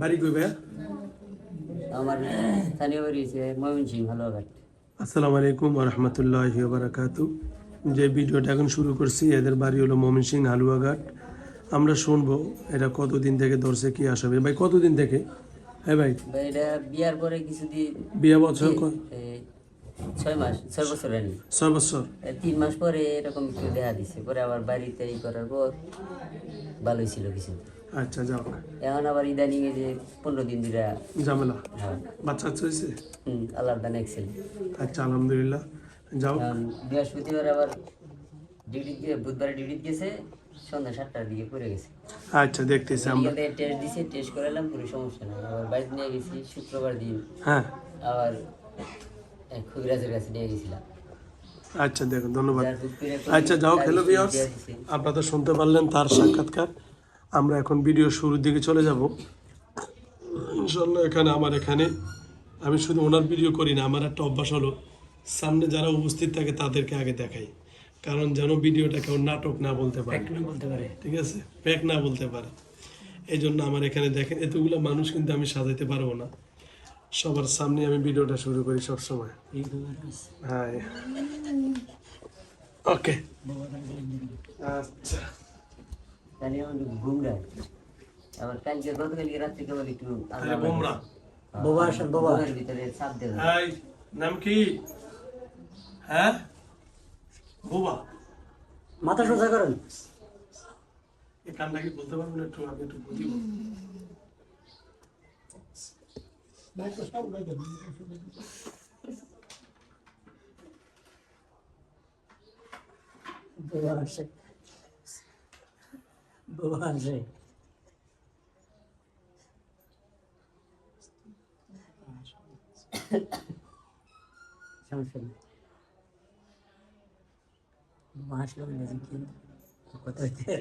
বাড়ি কই ভাইয়া? আমার স্থানীয় বাড়ি হচ্ছে হালুয়াঘাট। আসসালামু আলাইকুম রহমতুল্লাহ বারাকাতু। যে ভিডিওটা এখন শুরু করছি এদের বাড়ি হলো ময়মনসিং হালুয়াঘাট। আমরা শুনব এটা কতদিন থেকে ধরছে কি আসবে ভাই কতদিন থেকে? হ্যাঁ ভাই। এটা বিয়ার পরে কিছুদিন বিয়ে বছর ছয় মাস ছয় বছর হয়নি। ছয় বছর। তিন মাস পরে এরকম একটু দেখা দিছে। পরে আবার বাড়িতে ই করার পর ভালোই ছিল কিছু আচ্ছা যাও। এখন আবার ইদানিং এই যে পনেরো দিন ধরে ঝামেলা। হ্যাঁ। বাচ্চা কাচ্চা হয়েছে? হুম আল্লাহ দান এক্সেল। আচ্ছা আলহামদুলিল্লাহ। যাও। বৃহস্পতিবার আবার ডিউটি বুধবার ডিউটি গেছে সন্ধ্যা সাতটার দিকে পড়ে গেছে। আচ্ছা দেখতেছি আমরা। টেস্ট দিছে টেস্ট করালাম কোনো সমস্যা নেই। আবার বাড়িতে নিয়ে গেছি শুক্রবার দিন হ্যাঁ। আবার এক খুবরাজের কাছে নিয়ে গেছিলাম। আচ্ছা দেখুন ধন্যবাদ। আচ্ছা যাও খেলো বিয়ার্স আপনারা শুনতে পারলেন তার সাক্ষাৎকার। আমরা এখন ভিডিও শুরুর দিকে চলে যাব। ইনশাল্লাহ এখানে আমার এখানে। আমি শুধু ওনার ভিডিও করি না আমার একটা অভ্যাস হলো সামনে যারা উপস্থিত থাকে তাদেরকে আগে দেখাই। কারণ যেন ভিডিওটা কেউ নাটক না বলতে পারে। ঠিক আছে? প্যাক না বলতে পারে। এই জন্য আমার এখানে দেখেন এতগুলো মানুষ কিন্তু আমি সাজাইতে পারব না। সবার সামনে আমি ভিডিওটা শুরু করি সব সময় হ্যাঁ ওকে। আচ্ছা। তাহলে ঘুম দেয় আবার কালকে গতকালকে রাত্রে কেবল একটু তাহলে বোমরা। বাবা আসেন বাবা। ভিতরে চাপ দেবে। হাই নাম কি? হ্যাঁ? বোবা। মাথা সোজা করেন। এই কি বলতে পারবেন একটু? আমি একটু বুঝিব বাবা আসে বাবা আসে সমস্যা নেই বাবা আসলো নিজে কি কথা হইতে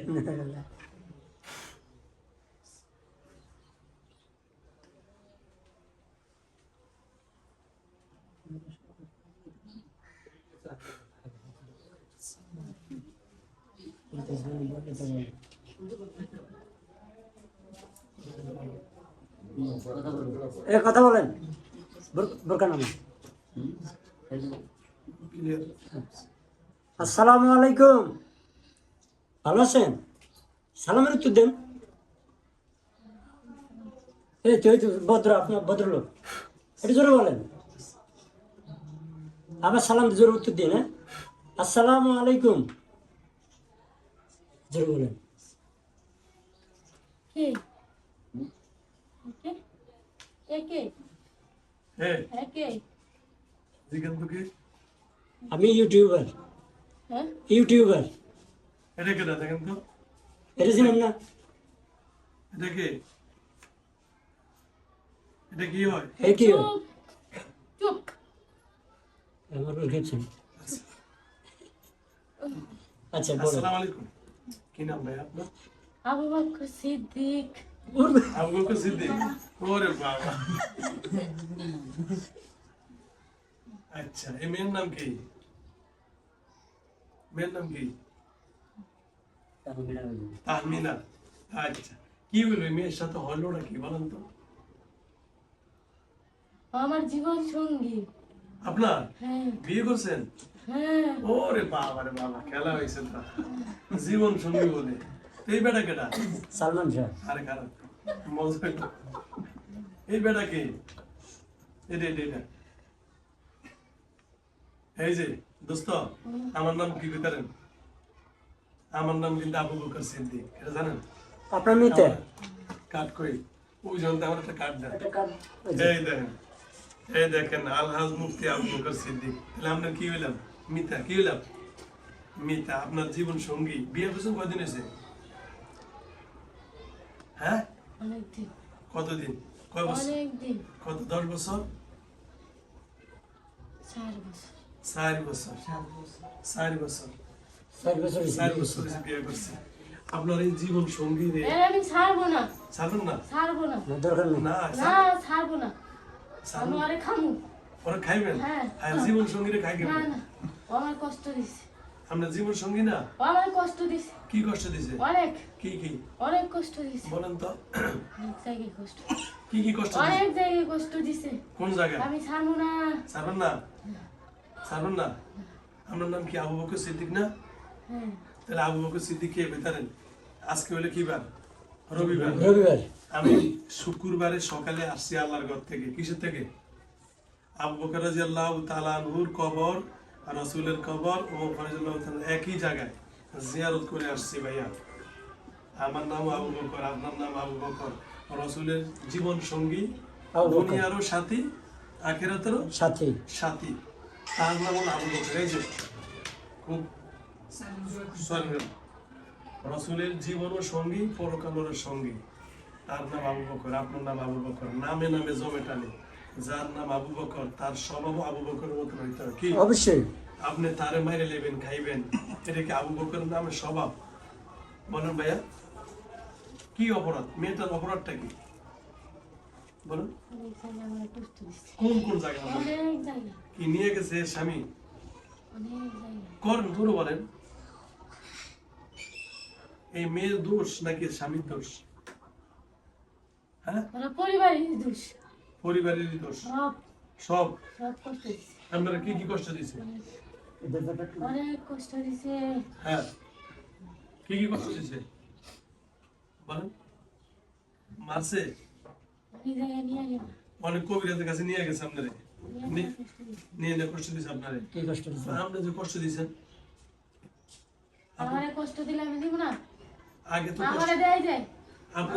এ, কথা বলেন। আসসালামু আলাইকুম। ভালো আছেন? সালামের উত্তর দেন। এই তো তো, ভদ্র, আপনার ভদ্রলোক। এটা জোরে বলেন। আবার সালাম জোরে উত্তর দিন হ্যাঁ? আসসালামু আলাইকুম। জোরে বলেন কে কে কে কে হ্যাঁ হ্যাঁ কে জিজ্ঞেস তো কি আমি ইউটিউবার হ্যাঁ ইউটিউবার এটা কেটা দেখেন তো এটা ছিলাম না। এটা কে? এটা কি হয়? এই কি হয়? চুপ। আমার বল খেয়েছেন আচ্ছা। বলেন আসসালামু আলাইকুম। কি নাম ভাই আপনার? আবু বকর সিদ্দিক। ওরে বাবা আচ্ছা এই মেয়ের নাম কি মেয়ের নাম কি তাহমিনা আচ্ছা কি বলবে মেয়ের সাথে হলো না বলেন তো আমার জীবন সঙ্গী আপনার বিয়ে করছেন ওরে বাবা রে বাবা খেলা হয়েছে তো জীবন সঙ্গী বলে এই বেটা কেটা সালমান শাহ। আরে খারাপ। মজা এই বেটা কে? এটা এটা এটা এই যে দোস্ত আমার নাম কি করেন আমার নাম কিন্তু আবু বকর সিদ্দিক। এটা জানেন? আপনার মেয়েতে? কাট কই? ওই জন্য আমার একটা কাট দেন। এই দেখেন। এই দেখেন আলহাজ মুফতি আবু বকর সিদ্দিক। তাহলে আপনার কি হইলাম? মিতা কি হইলাম? মিতা আপনার জীবন সঙ্গী। বিয়ে করছেন কয়দিন এসে হ্যাঁ? অনেকদিন। কতদিন? কয় বছর? অনেকদিন। কত দশ বছর? চার বছর। চার বছর। চার বছর। চার বছর। চার বছর বিয়ে করছে। আপনার এই জীবন সঙ্গী আমি ছাড়বো না। ছাড়বো না। না, দরকার নেই। না না ছাড়বো না। আমি ছাড়ুন আরে খামু। ওরা খাইবেন? হ্যাঁ। জীবন সঙ্গীরে খাই না না। আমার কষ্ট দিছে। আপনার জীবন সঙ্গী না? আমার কষ্ট দিছে। কি কষ্ট দিছে? অনেক। কি কি? অনেক কষ্ট দিছে। বলেন তো। অনেক জায়গায় কষ্ট। কি কি কষ্ট দিছে? অনেক জায়গায় কষ্ট দিছে। কোন জায়গায়? আমি ছাড়বো না। ছাড়বেন না? ছাড়বেন না? আপনার নাম কি আবু বকর সিদ্দিক না? হ্যাঁ। তাহলে আবু বকর সিদ্দিক কে বেতারেন? আজকে হলে কি বার রবিবার। রবিবার। আমি শুক্রবারে সকালে আসছি আল্লাহর ঘর থেকে। কিসের থেকে? আবু বকর রাজিয়াল্লাহ তালানহুর কবর আর রসুলের কবর ও ফরিজুল্লাহ একই জায়গায় জিয়ারত করে আসছি ভাইয়া। আমার নাম আবু বকর আপনার নাম আবু বকর। রসুলের জীবন সঙ্গী। দুনিয়ারও সাথী আখেরাতেরও সাথী। সাথী। তার নাম আবু বকর। এই যে খুব রসুলের জীবন ও সঙ্গী পরকালের সঙ্গী। তার নাম আবু বকর আপনার নাম আবু বকর। নামে নামে জমে টানে। যার নাম আবু বকর তার স্বভাব আবু বকরের মতো হইতে হয় কি? অবশ্যই। আপনি তারে মাইরে নেবেন খাইবেন। এটা কি আবু বকরের নামে স্বভাব? বলেন ভাইয়া কি অপরাধ? মেয়েটার অপরাধটা কি? বলুন। কোন কোন জায়গায় কি নিয়ে গেছে স্বামী? করেন ধরো বলেন। এই মেয়ের দোষ নাকি স্বামীর দোষ? হ্যাঁ? পরিবারের দোষ। পরিবারেরই দোষ। সব। সব। সব কষ্ট দিছে। আপনারা কি কি কষ্ট দিছে? অনেক কষ্ট দিছে। হ্যাঁ। কি কি কষ্ট দিছে? বলেন। মারছে? অনেক কবিরাজের কাছে নিয়ে গেছে আপনারে। নিয়ে নিয়ে কষ্ট দিছে আপনারে। কি কষ্ট দিচ্ছে আপনি যে কষ্ট দিছেন। আমারে কষ্ট দিলে আমি দিব না? আগে তো আমারে দেয় যায় আপনি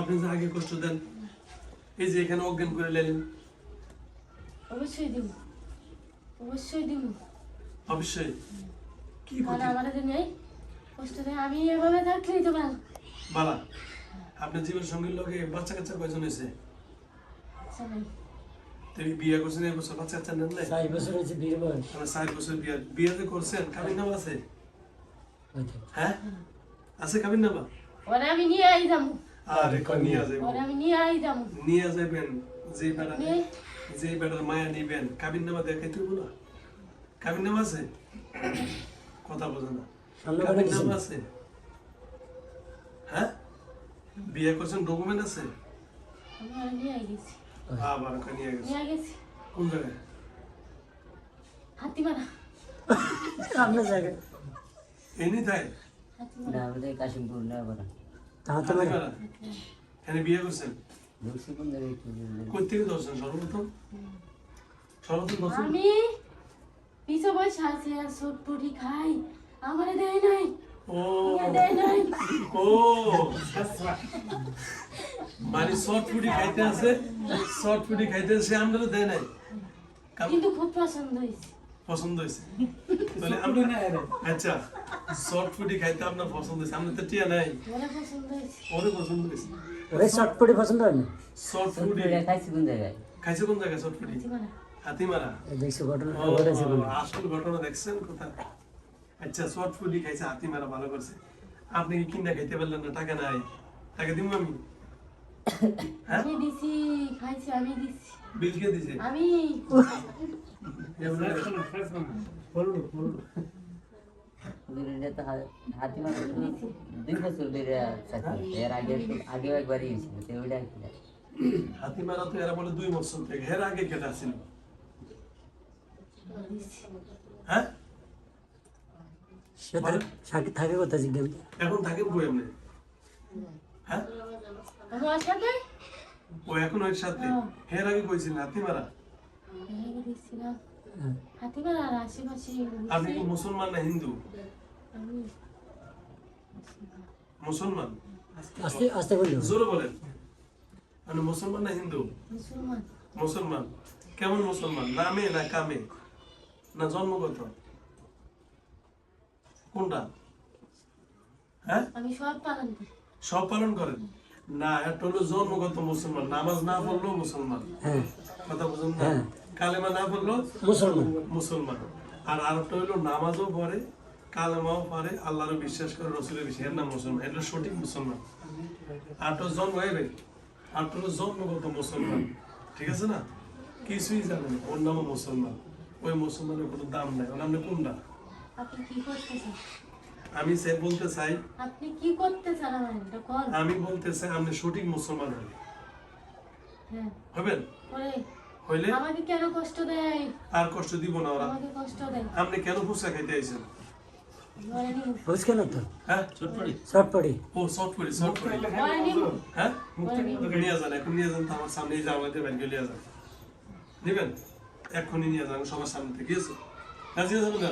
আপনি যে আগে কষ্ট দেন। এই যে এখানে অজ্ঞান করে নিলেন অবশ্যই দিব। অবশ্যই দিব। অবশ্যই। কি কারণ ক্ষতি? আমাদের নেই? কষ্ট আমি এভাবে থাকলেই তো ভালো বালা আপনার জীবন সঙ্গীর লোকে বাচ্চা কাচ্চা কয়জন হয়েছে? আচ্ছা তুমি বিয়ে করছেন এই বছর বাচ্চা কাচ্চা নেন নাই? চার বছর হয়েছে বিয়ের বয়স। আমরা চার বছর বিয়ে। বিয়ে যে করছেন? কাবিন নামা আছে? হ্যাঁ? আছে কাবিন নামা? ওরে আমি নিয়ে আই যাব আর এখন নিয়ে আমি আই যে বেড়া যে বেড়ার মায়া নিবেন কাবিন নামা দেখাই তুই না? কাবিন নামা আছে? কথা বোঝে না। কাবিন বাড়ি আছে? হ্যাঁ? বিয়ে করছেন ডকুমেন্ট আছে? আবার নিয়ে গেছি। কোন জায়গায়? হাতিমারা। আপনার জায়গায়। এনি তাই না আমাদের কাশিমপুর না বলা তাহাতে এখানে বিয়ে করছেন ঢুকছি কোন জায়গায় একটু বলবেন? কই থেকে ধরছেন সর্বপ্রথম সর্বপ্রথম ধরছেন আমি পিছে বসে আছি আর সটপুরি খাই আমারে দেয় নাই ও দেয় নাই ও মানে শর্ট খাইতে আছে ফুডি খাইতে আমরা দেয় নাই কিন্তু খুব পছন্দ হয়েছে পছন্দ হয়েছে তাহলে আমরা আচ্ছা শর্ট ফুডি খাইতে আপনার পছন্দ হয়েছে? আমরা তো টিয়া নাই। ওরে পছন্দ হয়েছে। ওরে চটপটি পছন্দ হয় না খাইছি কোন জায়গায়? খাইছে কোন জায়গায় হাতিমারা। দেখছ ঘটনা ঘটেছে আসল ঘটনা দেখছেন কোথায়? আচ্ছা শর্ট ফুডি খাইছে হাতিমারা ভালো করছে। আপনি কি কিনা খাইতে পারলেন না? টাকা নাই। টাকা দিব আমি? হ্যাঁ? আমি দিছি খাইছি আমি দিছি। বিল কে দিছে? আমি। দুইটা তো হা- হাতি মারা দুই বছর ধরে এর আগে আগেও একবার গেছিল তো ওইটা কি না? হাতিমারা তো এরা বলে দুই বছর থেকে। হের আগে কেটে ছিল হ্যাঁ? সে থাকে- থাকে থাকে কোথায় জিজ্ঞাসা এখন কই আপনি হ্যাঁ? ও এখন ওর সাথে হের আগে কইছিল হাতিমারা ভেঙে আপনি কি মুসলমান না হিন্দু মুসলমান আস্তে আস্তে বলল জোরে বলেন মানে মুসলমান না হিন্দু মুসলমান মুসলমান কেমন মুসলমান নামে না কামে না জন্মগত কোনটা হ্যাঁ আমি সব পালন করি সব পালন করেন না এটা হলো জন্মগত মুসলমান নামাজ না পড়লেও মুসলমান হ্যাঁ কথা বুঝুন না। কালেমা না পড়লেও মুসলমান। মুসলমান। আর আরেকটা হইল নামাজও পড়ে কালেমাও পারে আল্লাহরও বিশ্বাস করে রসুলের বিশ্বাস। এর নাম মুসলমান। এটা সঠিক মুসলমান। আর তো জন্ম হবে আর তো হলো জন্মগত মুসলমান। ঠিক আছে না? কিছুই জানেন ওর নামও মুসলমান। ওই মুসলমানের কোনো দাম নাই। ওর নামে কোনটা আপনি কি করতেছেন আমি সে বলতে চাই আপনি কি করতে চান আমি বলতে চাই আপনি সঠিক মুসলমান হবেন। হ্যাঁ। হবেন? হইলে? আমাকে কেন কষ্ট দেয়? আর কষ্ট দিব না ওরা। আমাকে কষ্ট দেয়। আপনি কেন ফুচকা খাইতে আইছেন? তো হ্যাঁ? ও হ্যাঁ? নিয়ে যান এখন নিয়ে যান তো আমার সামনে এই যে আমাদের ব্যাংকে নিয়ে যান। নেবেন? এক্ষুনি নিয়ে যান সবার সামনে থেকে গিয়েছে রাজি যাবেন না?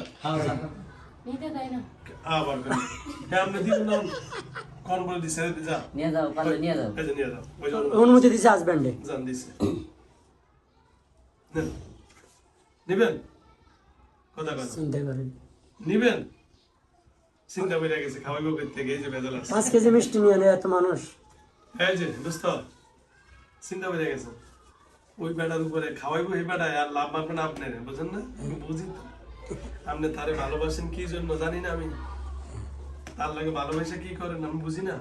নিতে দেয় না। আবার কেন? হ্যাঁ আপনি দিবেন না কোন বলে দিছে যা। নিয়ে যাও পারলে নিয়ে যাও। নিয়ে যাও। অনুমতি দিছে হাজব্যান্ডে জান দিছে। নেন। নিবেন? কথা কথা চিন্তা করেন। নিবেন? চিন্তা বেড়ে গেছে খাওয়াইবো কই থেকে? এই যে ভেজাল আছে পাঁচ কেজি মিষ্টি নিয়ে এলে এত মানুষ। এই যে দোস্ত চিন্তা বেড়ে গেছে। ওই বেটার উপরে খাওয়াইবো এই বেটায় আর লাভ মারবে না আপনার বুঝেন না? আমি বুঝি তো। আপনি তারে ভালোবাসেন কি জন্য জানি না আমি। তার লাগে ভালোবাসা কি করেন আমি বুঝি না।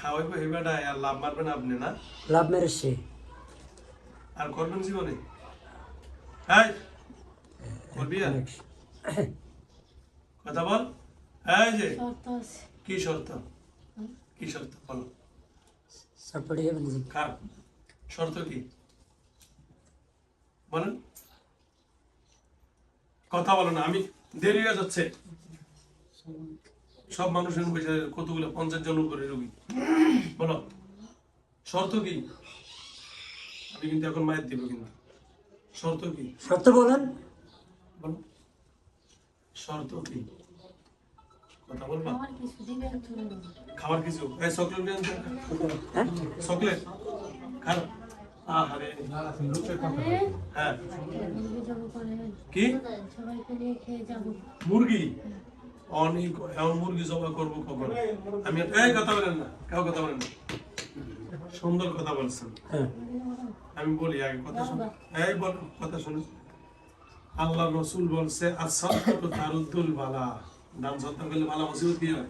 খাওয়াইবো এই বেটায় আর লাভ মারবে না আপনি না? লাভ মেরে সে আর করবেন জীবনে? কথা বল। এই যে কি শর্ত? কি শর্ত? বলো। কার? শর্ত কি? বলেন। কথা বলো না আমি দেরি হয়ে যাচ্ছে। সব মানুষের বসে কতগুলো পঞ্চাশ জন উপরে রুগী। বলো। শর্ত কি? আমি কিন্তু এখন মায়ের দিব কিন্তু। শর্ত কি? সত্য বলেন। শর্ত কি? কথা বলবা? খাবার কিছু? এই চকলেট নিয়ে হ্যাঁ? চকলেট? খাও আহারে। হ্যাঁ। মুরগি যাব করে কি? মুরগি? অনেক মুরগি জবা করব কখন? আমি এই কথা বলেন না। কেউ কথা বলেন না। সুন্দর কথা বলছেন। হ্যাঁ। আমি বলি আগে কথা শুনুন এই বল কথা শুনুন আল্লাহ রসুল বলছে তারুদ্দুল বালা। দান সত্তা করলে বালা মুসিবত কি হয়।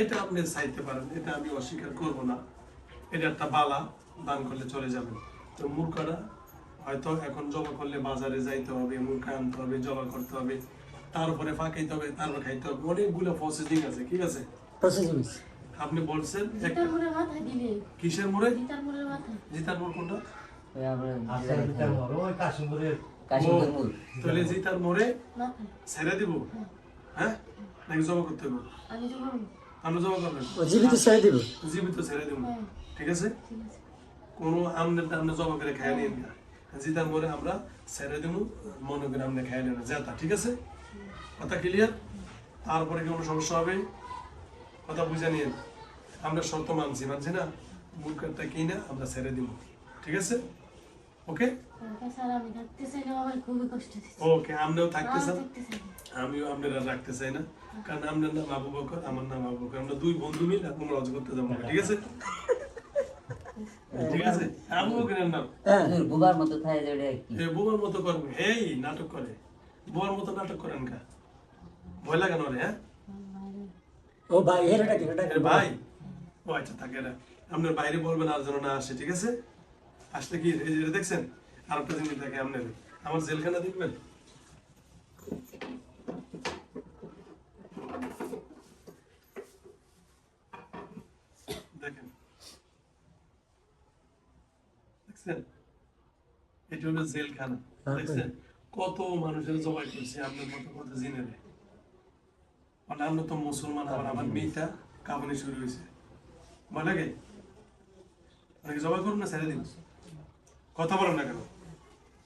এটা আপনি চাইতে পারেন এটা আমি অস্বীকার করব না। এটা একটা বালা দান করলে চলে যাবে তো মূর্খটা হয়তো এখন জমা করলে বাজারে যাইতে হবে মূর্খা আনতে হবে জমা করতে হবে তারপরে ফাঁকাইতে হবে তারপর খাইতে হবে। অনেকগুলো প্রসেসিং আছে ঠিক আছে? প্রসেসিং আপনি বলছেন মোড়ে কিসের মোড়ে? জিতার মোড় কোনটা? মূল তাহলে জিতার মোড়ে ছেড়ে দিব? হ্যাঁ। নাকি জমা করতে হবে? আপনি জমা করবেন জীবিত ছেড়ে দিব? জীবিত ছেড়ে দেবো। হ্যাঁ। ঠিক আছে? কোনো আমনে আমনে জমা করে খাই নিন না। জিতার পরে আমরা ছেড়ে দেবো মনে করে আমরা খাই নিন জেতা ঠিক আছে? কথা ক্লিয়ার তারপরে কি কোনো সমস্যা হবে? কথা বুঝে নিন আমরা শর্ত মানছি মানছি না? মুরগাটা কিনে আমরা ছেড়ে দিব। ঠিক আছে? ওকে? ওকে আমরাও থাকতে চান আমিও আপনারা রাখতে চাই না। কারণ আপনার নাম আবু বকর আমার নাম আবু বকর। আমরা দুই বন্ধু মিলে করতে যাব। ঠিক আছে? ঠিক আছে? আবু বকরের নাম? হ্যাঁ বুবার মতো থাকে যে এ বোমার মতো করবে। এই নাটক করে। বোমার মতো নাটক করেন কা। ভয় লাগে না রে হ্যাঁ? ও ভাই হের এটা কি ভাই ও আচ্ছা থাকে না আপনার বাইরে বলবেন আর যেন না আসে ঠিক আছে? আসলে কি এই যে দেখছেন? আর একটা জিনিস দেখে আপনার আমার জেলখানা দেখবেন? দেখেন। দেখছেন? এটা হলো জেলখানা দেখছেন? কত মানুষের জবাই করছে আপনার মতো কত জিনে দেয় মানে আমরা তো মুসলমান আবার আমার মেয়েটা কামানি শুরু হয়েছে। বলে গে নাকি জবাই করুন না ছেড়ে দিন। কথা বলেন না কেন?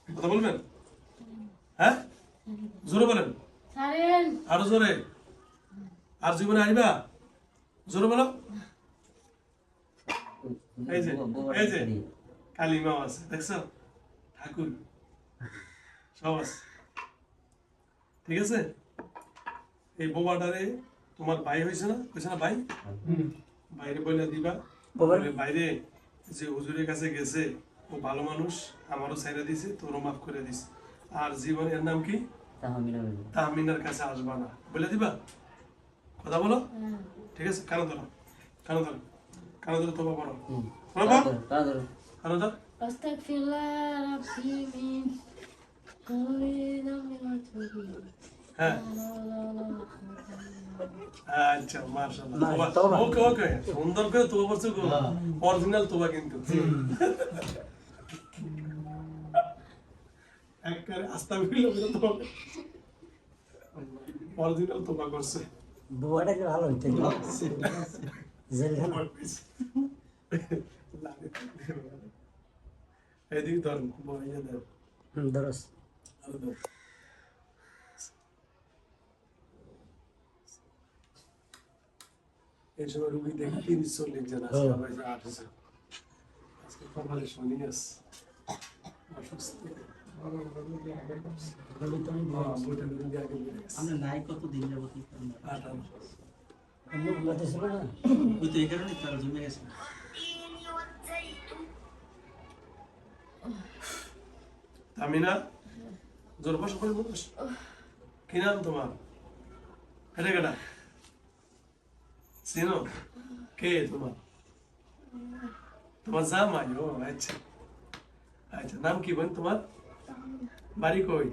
কথা বলবেন? হ্যাঁ? জোরে বলেন। আরও জোরে। আর জীবনে আসবা জোরে বলো। এই যে এই যে মতো কালী মা আছে দেখছ? ঠাকুর। সব আছে। ঠিক আছে? এই বোবাটারে তোমার ভাই হয়েছে না? হয়েছে না ভাই? বাইরে বলে দিবা বাবার- বলে বাইরে যে হুজুরের কাছে গেছে ও ভালো মানুষ আমারও ছেড়ে দিছে তোরও মাফ করে দিছে আর জীবনের নাম কি তাহমিনা বলি। তাহমিনার কাছে আসবা না বলে দিবা কথা বলো হ্যাঁ ঠিক আছে কানো ধরো কানো ধরো কানো ধরো তোবা বলো হুম। বলো তাড়া ধরো, তাড়া ধরো। কানো ধর أستغفر الله ربي من كل ذنب وأتوب إليه হ্যাঁ। আচ্ছা মাশাআল্লাহ। ওকে ওকে। সুন্দর করে তোবা গো। অরিজিনাল তোবা কিন্তু। একবারে আস্তা অরিজিনাল তোবা। করছে। বুয়াটা কি ভালো হইতে জেলখানা। এদিকে ধর বইয়ে ধর। দরস আরও এই সময় রুগী দেখি তিরিশ চল্লিশ জন আছে? হ্যাঁ। আবার যে আট হাজার আজকে কপালে শনি আছে। অসুস্থ। হ্যাঁ, বইটা রুগী আগে বেড়ে গেছে। আমরা নাই কত দিন যাব কি আট আট। উন্নতি ছিল না। এই কারণে তারা জমে গেছে। তামিনা জোর বসো। করে কি নাম তোমার? এটা কেটা চিনো কে তোমার তোমার জামাই ও আচ্ছা আচ্ছা নাম কি বোন তোমার বাড়ি কই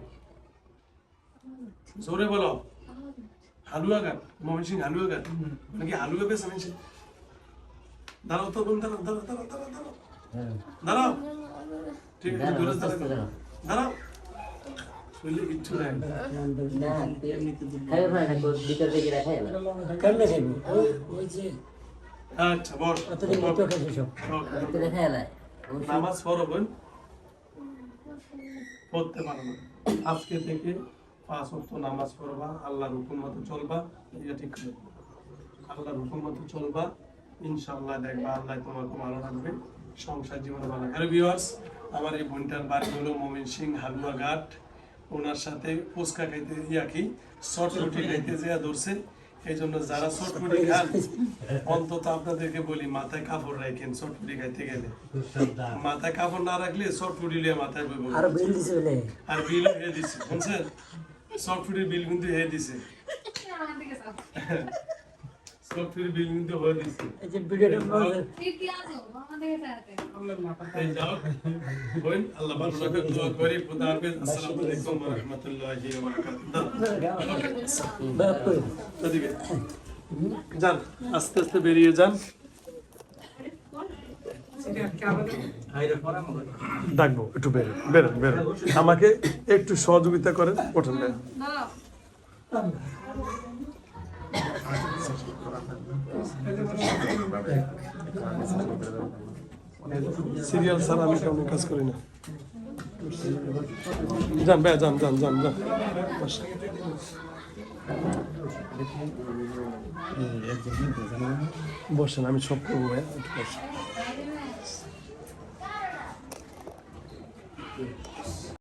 জোরে বলো হালুয়াঘাট মোহন সিং হালুয়াঘাট মানে কি হালুয়া বেশ আমি দাঁড়াও তো বোন দাঁড়াও দাঁড়াও দাঁড়াও দাঁড়াও দাঁড়াও দাঁড়াও ঠিক আছে দাঁড়াও, আজকে থেকে পাঁচ ওয়াক্ত নামাজ পড়বা, আল্লাহর হুকুম মতো চলবা, এটা ঠিক করে আল্লাহর হুকুম মতো চলবা, ইনশাআল্লাহ দেখবা আল্লাহ তোমাকে ভালো রাখবে। সংসার জীবনে ভালো। আমার এই বোনটার বাড়ি হলো মমিন সিং হালুয়া ঘাট। ওনার সাথে ফুচকা খাইতে ইয়া কি শর্ট রুটি খাইতে যা ধরছে এই জন্য যারা শর্ট রুটি খান অন্তত আপনাদেরকে বলি মাথায় কাপড় রাখেন শর্ট রুটি খাইতে গেলে। মাথায় কাপড় না রাখলে শর্ট ফুটি লিয়ে মাথায় বইব। আর বিল দিছে বলে? আর বিল হে দিছে শুনছেন? শর্ট ফুটির বিল কিন্তু হে দিছে। শর্ট ফুটির বিল হয়ে দিছে এই যে ভিডিওটা বলছে। এই যাও। বোন আল্লাহ ভালো রাখে দোয়া করি খুদা হাফেজ। আসসালামু আলাইকুম ওয়া রাহমাতুল্লাহি ওয়া বারাকাতুহু। বাপ কই যান আস্তে আস্তে বেরিয়ে যান। ডাকবো একটু বেরো বেরোন বেরোন আমাকে একটু সহযোগিতা করেন ওঠেন বেরোন। সিরিয়াল ছাড়া আমি কেমন কাজ করি না যান বে যান যান যান যান বসেন। বসেন আমি সব করব ভাই একটু বসেন